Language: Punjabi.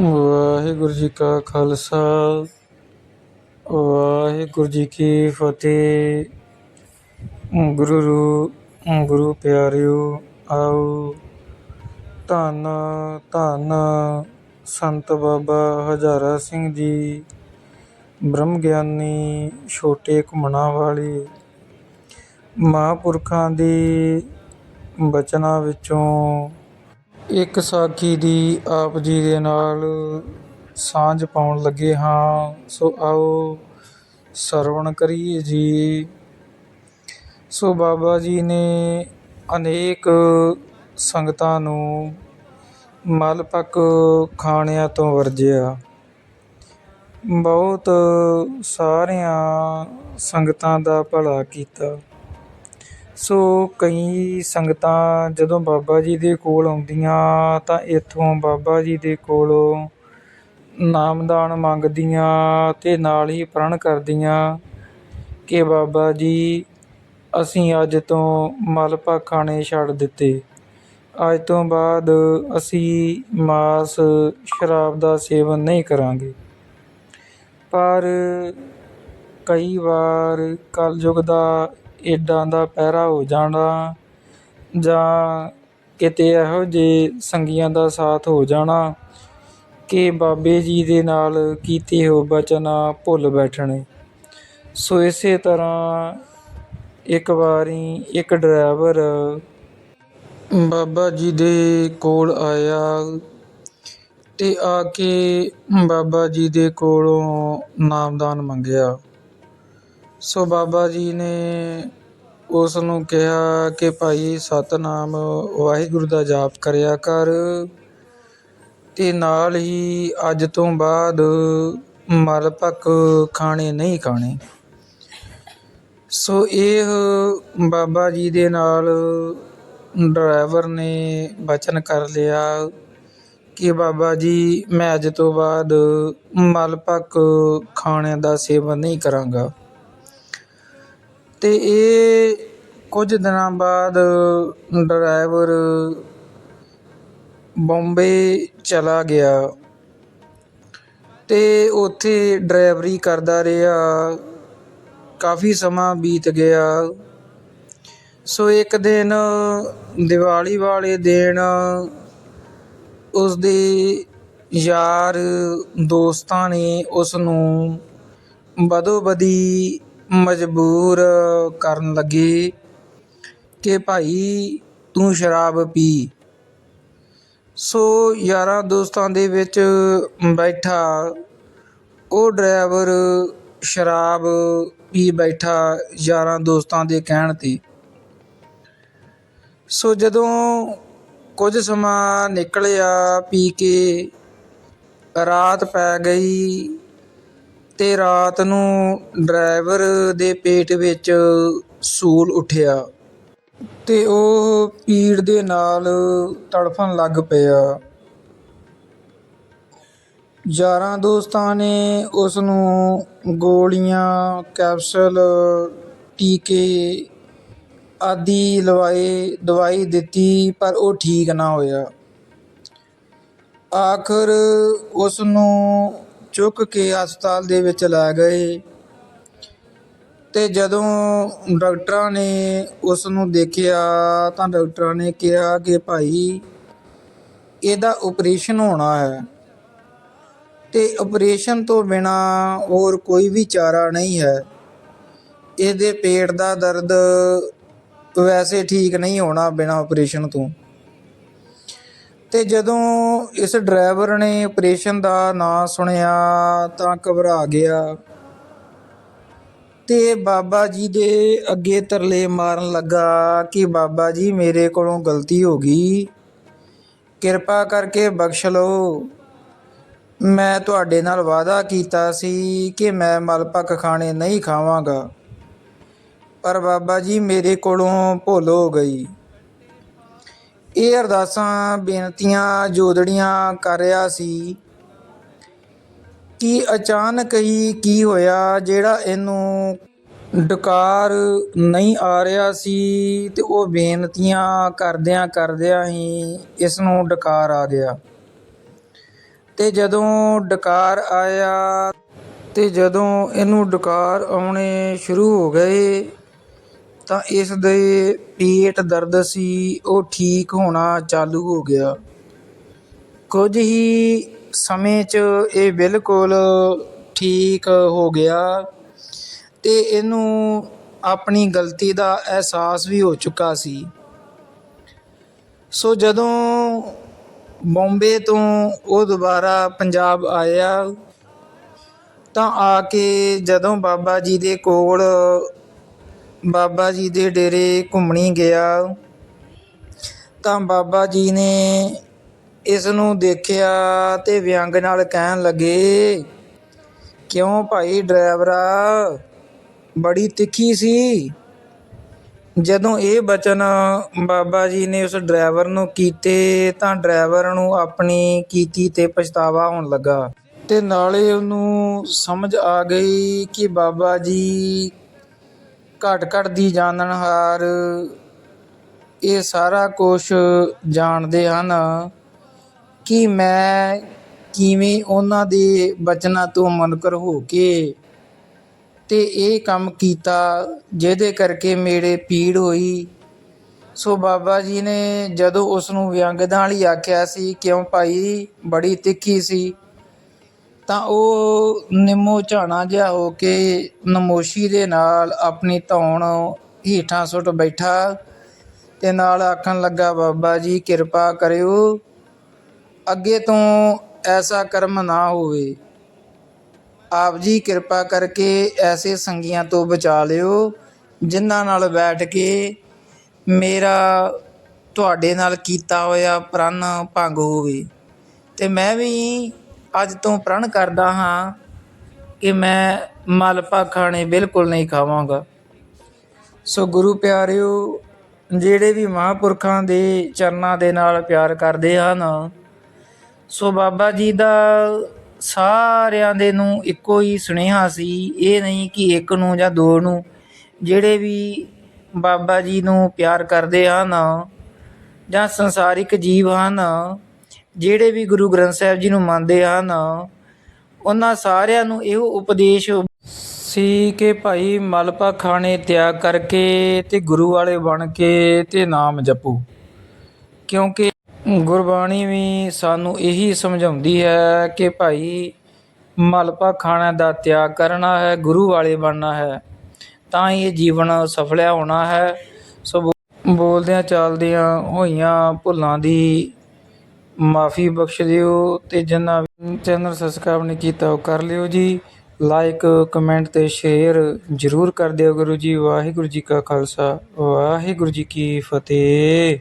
ਵਾਹਿਗੁਰੂ ਜੀ ਕਾ ਖਾਲਸਾ, ਵਾਹਿਗੁਰੂ ਜੀ ਕੀ ਫਤਿਹ। ਗੁਰੂ ਰੂ, ਗੁਰੂ ਪਿਆਰਿਓ, ਆਓ। ਧੰਨ ਧੰਨ ਸੰਤ ਬਾਬਾ ਹਜ਼ਾਰਾ ਸਿੰਘ ਜੀ, ਬ੍ਰਹਮ ਗਿਆਨੀ ਛੋਟੇ ਘੁੰਮਣਾ ਵਾਲੇ, ਮਹਾਂਪੁਰਖਾਂ ਦੇ ਬਚਨਾਂ ਵਿੱਚੋਂ ਇੱਕ ਸਾਖੀ ਦੀ ਆਪ ਜੀ ਦੇ ਨਾਲ ਸਾਂਝ ਪਾਉਣ ਲੱਗੇ ਹਾਂ। ਸੋ ਆਓ ਸਰਵਣ ਕਰੀਏ ਜੀ। ਸੋ ਬਾਬਾ ਜੀ ਨੇ ਅਨੇਕ ਸੰਗਤਾਂ ਨੂੰ ਮਲ ਪੱਕ ਖਾਣਿਆਂ ਤੋਂ ਵਰਜਿਆ। ਬਹੁਤ ਸਾਰੀਆਂ ਸੰਗਤਾਂ ਦਾ ਭਲਾ ਕੀਤਾ। ਸੋ ਕਈ ਸੰਗਤਾਂ ਜਦੋਂ ਬਾਬਾ ਜੀ ਦੇ ਕੋਲ ਆਉਂਦੀਆਂ ਤਾਂ ਇੱਥੋਂ ਬਾਬਾ ਜੀ ਦੇ ਕੋਲੋਂ ਨਾਮਦਾਨ ਮੰਗਦੀਆਂ ਅਤੇ ਨਾਲ ਹੀ ਪ੍ਰਣ ਕਰਦੀਆਂ ਕਿ ਬਾਬਾ ਜੀ, ਅਸੀਂ ਅੱਜ ਤੋਂ ਮਲਪਾ ਖਾਣੇ ਛੱਡ ਦਿੱਤੇ। ਅੱਜ ਤੋਂ ਬਾਅਦ ਅਸੀਂ ਮਾਸ ਸ਼ਰਾਬ ਦਾ ਸੇਵਨ ਨਹੀਂ ਕਰਾਂਗੇ। ਪਰ ਕਈ ਵਾਰ ਕਲਯੁਗ ਦਾ ਏਡਾਂ ਦਾ ਪਹਿਰਾ ਹੋ ਜਾਣਾ ਜਾਂ ਕਿਤੇ ਇਹੋ ਜਿਹੇ ਸੰਗੀਆਂ ਦਾ ਸਾਥ ਹੋ ਜਾਣਾ ਕਿ ਬਾਬੇ ਜੀ ਦੇ ਨਾਲ ਕੀਤੇ ਹੋ ਬਚਨ ਭੁੱਲ ਬੈਠਣੇ। ਸੋ ਇਸੇ ਤਰ੍ਹਾਂ ਇੱਕ ਵਾਰੀ ਇੱਕ ਡਰਾਈਵਰ ਬਾਬਾ ਜੀ ਦੇ ਕੋਲ ਆਇਆ ਤੇ ਆ ਕੇ ਬਾਬਾ ਜੀ ਦੇ ਕੋਲੋਂ ਨਾਮਦਾਨ ਮੰਗਿਆ। ਸੋ ਬਾਬਾ ਜੀ ਨੇ ਉਸ ਨੂੰ ਕਿਹਾ ਕਿ ਭਾਈ ਸਤਨਾਮ, ਵਾਹਿਗੁਰੂ ਦਾ ਜਾਪ ਕਰਿਆ ਕਰ ਤੇ ਨਾਲ ਹੀ ਅੱਜ ਤੋਂ ਬਾਅਦ ਮਲ ਪੱਕ ਖਾਣੇ ਨਹੀਂ ਖਾਣੇ। ਸੋ ਇਹ ਬਾਬਾ ਜੀ ਦੇ ਨਾਲ ਡਰਾਈਵਰ ਨੇ ਬਚਨ ਕਰ ਲਿਆ ਕਿ ਬਾਬਾ ਜੀ, ਮੈਂ ਅੱਜ ਤੋਂ ਬਾਅਦ ਮਲ ਪੱਕ ਖਾਣੇ ਦਾ ਸੇਵਨ ਨਹੀਂ ਕਰਾਂਗਾ। ਤੇ ਇਹ ਕੁਝ ਦਿਨਾਂ ਬਾਅਦ ਡਰਾਈਵਰ ਬੋਂਬੇ ਚਲਾ ਗਿਆ ਅਤੇ ਉੱਥੇ ਡਰਾਈਵਰੀ ਕਰਦਾ ਰਿਹਾ। ਕਾਫੀ ਸਮਾਂ ਬੀਤ ਗਿਆ। ਸੋ ਇੱਕ ਦਿਨ ਦੀਵਾਲੀ ਵਾਲੇ ਦਿਨ ਉਸ ਦੇ ਯਾਰ ਦੋਸਤਾਂ ਨੇ ਉਸ ਨੂੰ ਬਦੋ ਬਦੀ ਮਜਬੂਰ ਕਰਨ ਲੱਗੇ ਕਿ ਭਾਈ ਤੂੰ ਸ਼ਰਾਬ ਪੀ। ਸੋ ਯਾਰਾਂ ਦੋਸਤਾਂ ਦੇ ਵਿੱਚ ਬੈਠਾ, ਉਹ ਡਰਾਈਵਰ ਸ਼ਰਾਬ ਪੀ ਬੈਠਾ ਯਾਰਾਂ ਦੋਸਤਾਂ ਦੇ ਕਹਿਣ 'ਤੇ। ਸੋ ਜਦੋਂ ਕੁਝ ਸਮਾਂ ਨਿਕਲਿਆ, ਪੀ ਕੇ ਰਾਤ ਪੈ ਗਈ ਤੇ ਰਾਤ ਨੂੰ ਡਰਾਈਵਰ ਦੇ ਪੇਟ ਵਿੱਚ ਸੂਲ ਉੱਠਿਆ ਅਤੇ ਉਹ ਪੀੜ ਦੇ ਨਾਲ ਤੜਫਣ ਲੱਗ ਪਿਆ। ਯਾਰਾਂ ਦੋਸਤਾਂ ਨੇ ਉਸ ਨੂੰ ਗੋਲੀਆਂ, ਕੈਪਸੂਲ, ਟੀਕੇ ਆਦਿ ਲਵਾਏ, ਦਵਾਈ ਦਿੱਤੀ, ਪਰ ਉਹ ਠੀਕ ਨਾ ਹੋਇਆ। ਆਖਰ ਉਸ ਨੂੰ ਚੁੱਕ ਕੇ ਹਸਪਤਾਲ ਦੇ ਵਿੱਚ ਲੈ ਗਏ ਤੇ ਜਦੋਂ ਡਾਕਟਰਾਂ ਨੇ ਉਸ ਨੂੰ ਦੇਖਿਆ ਤਾਂ ਡਾਕਟਰਾਂ ਨੇ ਕਿਹਾ ਕਿ ਭਾਈ ਇਹਦਾ ਆਪਰੇਸ਼ਨ ਹੋਣਾ ਹੈ ਤੇ ਆਪਰੇਸ਼ਨ ਤੋਂ ਬਿਨਾ ਹੋਰ ਕੋਈ ਵੀ ਚਾਰਾ ਨਹੀਂ ਹੈ। ਇਹਦੇ ਪੇਟ ਦਾ ਦਰਦ ਵੈਸੇ ਠੀਕ ਨਹੀਂ ਹੋਣਾ ਬਿਨਾ ਆਪਰੇਸ਼ਨ ਤੋਂ। ਤੇ ਜਦੋਂ ਇਸ ਡਰਾਈਵਰ ਨੇ ਆਪਰੇਸ਼ਨ ਦਾ ਨਾਂ ਸੁਣਿਆ ਤਾਂ ਘਬਰਾ ਗਿਆ ਤੇ ਬਾਬਾ ਜੀ ਦੇ ਅੱਗੇ ਤਰਲੇ ਮਾਰਨ ਲੱਗਾ ਕਿ ਬਾਬਾ ਜੀ ਮੇਰੇ ਕੋਲੋਂ ਗਲਤੀ ਹੋ ਗਈ। ਕਿਰਪਾ ਕਰਕੇ ਬਖਸ਼ ਲਓ। ਮੈਂ ਤੁਹਾਡੇ ਨਾਲ ਵਾਅਦਾ ਕੀਤਾ ਸੀ ਕਿ ਮੈਂ ਮਲਪੱਕ ਖਾਣੇ ਨਹੀਂ ਖਾਵਾਂਗਾ। ਪਰ ਬਾਬਾ ਜੀ ਮੇਰੇ ਕੋਲੋਂ ਭੁੱਲ ਹੋ ਗਈ। ਇਹ ਅਰਦਾਸਾਂ, ਬੇਨਤੀਆਂ ਜੋਦੜੀਆਂ ਕਰ ਰਿਹਾ ਸੀ ਕਿ ਅਚਾਨਕ ਹੀ ਕੀ ਹੋਇਆ, ਜਿਹੜਾ ਇਹਨੂੰ ਡਕਾਰ ਨਹੀਂ ਆ ਰਿਹਾ ਸੀ ਤੇ ਉਹ ਬੇਨਤੀਆਂ ਕਰਦਿਆਂ ਕਰਦਿਆਂ ਹੀ ਇਸ ਨੂੰ ਡਕਾਰ ਆ ਗਿਆ। ਤੇ ਜਦੋਂ ਡਕਾਰ ਆਇਆ ਤੇ ਜਦੋਂ ਇਹਨੂੰ ਡਕਾਰ ਆਉਣੇ ਸ਼ੁਰੂ ਹੋ ਗਏ ਤਾਂ ਇਸ ਦੇ ਪੇਟ ਦਰਦ ਸੀ, ਉਹ ਠੀਕ ਹੋਣਾ ਚਾਲੂ ਹੋ ਗਿਆ। ਕੁਝ ਹੀ ਸਮੇਂ 'ਚ ਇਹ ਬਿਲਕੁਲ ਠੀਕ ਹੋ ਗਿਆ ਅਤੇ ਇਹਨੂੰ ਆਪਣੀ ਗਲਤੀ ਦਾ ਅਹਿਸਾਸ ਵੀ ਹੋ ਚੁੱਕਾ ਸੀ। ਸੋ ਜਦੋਂ ਬੰਬੇ ਤੋਂ ਉਹ ਦੁਬਾਰਾ ਪੰਜਾਬ ਆਇਆ, ਤਾਂ ਆ ਕੇ ਜਦੋਂ ਬਾਬਾ ਜੀ ਦੇ ਕੋਲ ਬਾਬਾ ਜੀ ਦੇ ਡੇਰੇ ਘੁੰਮਣੀ ਗਿਆ। ਤਾਂ ਬਾਬਾ ਜੀ ਨੇ ਇਸ ਨੂੰ ਦੇਖਿਆ ਤੇ ਵਿਅੰਗ ਨਾਲ ਕਹਿਣ ਲੱਗੇ, ਕਿਉਂ ਭਾਈ ਡਰਾਈਵਰਾ? ਬੜੀ ਤਿੱਖੀ ਸੀ। ਜਦੋਂ ਇਹ ਬਚਨ ਬਾਬਾ ਜੀ ਨੇ ਉਸ ਡਰਾਈਵਰ ਨੂੰ ਕੀਤੇ, ਤਾਂ ਡਰਾਈਵਰ ਨੂੰ ਆਪਣੀ ਕੀਤੀ ਤੇ ਪਛਤਾਵਾ ਹੋਣ ਲੱਗਾ। ਤੇ ਨਾਲੇ ਉਹਨੂੰ ਸਮਝ ਆ ਗਈ ਕਿ ਬਾਬਾ ਜੀ ਘਟ ਘਟ ਦੀ ਜਾਣਨਹਾਰ ਇਹ ਸਾਰਾ ਕੁਝ ਜਾਣਦੇ ਹਨ ਕਿ ਮੈਂ ਕਿਵੇਂ ਉਹਨਾਂ ਦੇ ਬਚਨਾਂ ਤੋਂ ਮੁਨਕਰ ਹੋ ਕੇ ਤੇ ਇਹ ਕੰਮ ਕੀਤਾ ਜਿਹਦੇ ਕਰਕੇ ਮੇਰੇ ਪੀੜ ਹੋਈ। ਸੋ ਬਾਬਾ ਜੀ ਨੇ ਜਦੋਂ ਉਸ ਨੂੰ ਵਿਅੰਗ ਨਾਲ ਹੀ ਆਖਿਆ ਸੀ, ਕਿਉਂ ਭਾਈ? ਬੜੀ ਤਿੱਖੀ ਸੀ। ਤਾਂ ਉਹ ਨਿੰਮੋ ਝਾਣਾ ਜਿਹਾ ਹੋ ਕੇ ਨਮੋਸ਼ੀ ਦੇ ਨਾਲ ਆਪਣੀ ਧੌਣ ਹੀਠਾਂ ਸੁੱਟ ਬੈਠਾ ਤੇ ਨਾਲ ਆਖਣ ਲੱਗਾ, ਬਾਬਾ ਜੀ, ਕਿਰਪਾ ਕਰਿਓ। ਅੱਗੇ ਤੋਂ ਐਸਾ ਕਰਮ ਨਾ ਹੋਵੇ। ਆਪ ਜੀ ਕਿਰਪਾ ਕਰਕੇ ਐਸੇ ਸੰਗੀਆਂ ਤੋਂ ਬਚਾ ਲਿਓ, ਜਿਨ੍ਹਾਂ ਨਾਲ ਬੈਠ ਕੇ ਮੇਰਾ ਤੁਹਾਡੇ ਨਾਲ ਕੀਤਾ ਹੋਇਆ ਪ੍ਰਣ ਭੰਗ ਹੋਵੇ। ਤੇ ਮੈਂ ਵੀ ਅੱਜ ਤੋਂ ਪ੍ਰਣ ਕਰਦਾ ਹਾਂ ਕਿ ਮੈਂ ਮਲਪਾ ਖਾਣੇ ਬਿਲਕੁਲ ਨਹੀਂ ਖਾਵਾਂਗਾ। ਸੋ ਗੁਰੂ ਪਿਆਰਿਓ, ਜਿਹੜੇ ਵੀ ਮਹਾਂਪੁਰਖਾਂ ਦੇ ਚਰਨਾਂ ਦੇ ਨਾਲ ਪਿਆਰ ਕਰਦੇ ਹਨ, ਸੋ ਬਾਬਾ ਜੀ ਦਾ ਸਾਰਿਆਂ ਦੇ ਨੂੰ ਇੱਕੋ ਹੀ ਸੁਨੇਹਾ ਸੀ, ਇਹ ਨਹੀਂ ਕਿ ਇੱਕ ਨੂੰ ਜਾਂ ਦੋ ਨੂੰ, ਜਿਹੜੇ ਵੀ ਬਾਬਾ ਜੀ ਨੂੰ ਪਿਆਰ ਕਰਦੇ ਹਨ ਜਾਂ ਸੰਸਾਰਿਕ ਜੀਵ ਹਨ ਜਿਹੜੇ ਵੀ ਗੁਰੂ ਗ੍ਰੰਥ ਸਾਹਿਬ ਜੀ ਨੂੰ ਮੰਨਦੇ ਹਨ, ਉਹਨਾਂ ਸਾਰਿਆਂ ਨੂੰ ਇਹੋ ਉਪਦੇਸ਼ ਸੀ ਕਿ ਭਾਈ ਮਲਪਾ ਖਾਣੇ ਤਿਆਗ ਕਰਕੇ ਤੇ ਗੁਰੂ ਵਾਲੇ ਬਣ ਕੇ ਤੇ ਨਾਮ ਜਪੋ। ਕਿਉਂਕਿ ਗੁਰਬਾਣੀ ਵੀ ਸਾਨੂੰ ਇਹੀ ਸਮਝਾਉਂਦੀ ਹੈ ਕਿ ਭਾਈ ਮਲਪਾ ਖਾਣਾ ਦਾ ਤਿਆਗ ਕਰਨਾ ਹੈ, ਗੁਰੂ ਵਾਲੇ ਬਣਨਾ ਹੈ, ਤਾਂ ਹੀ ਇਹ ਜੀਵਨ ਸਫਲਿਆ ਹੋਣਾ ਹੈ। ਸੋ ਬੋ- ਬੋਲਦਿਆਂ ਚਾਲਦਿਆਂ ਹੋਈਆਂ ਭੁੱਲਾਂ ਦੀ ਮਾਫੀ ਬਖਸ਼ ਦਿਓ ਤੇ ਜਿਨ੍ਹਾਂ ਚੈਨਲ ਸਬਸਕ੍ਰਾਈਬ ਨਹੀਂ ਕੀਤਾ ਉਹ ਕਰ ਲਿਓ ਜੀ। ਲਾਈਕ ਕਮੈਂਟ ਤੇ ਸ਼ੇਅਰ ਜ਼ਰੂਰ ਕਰ ਦਿਓ ਗੁਰੂ ਜੀ। ਵਾਹਿਗੁਰੂ ਜੀ ਕਾ ਖਾਲਸਾ। ਵਾਹਿਗੁਰੂ ਜੀ ਕੀ ਫਤਿਹ।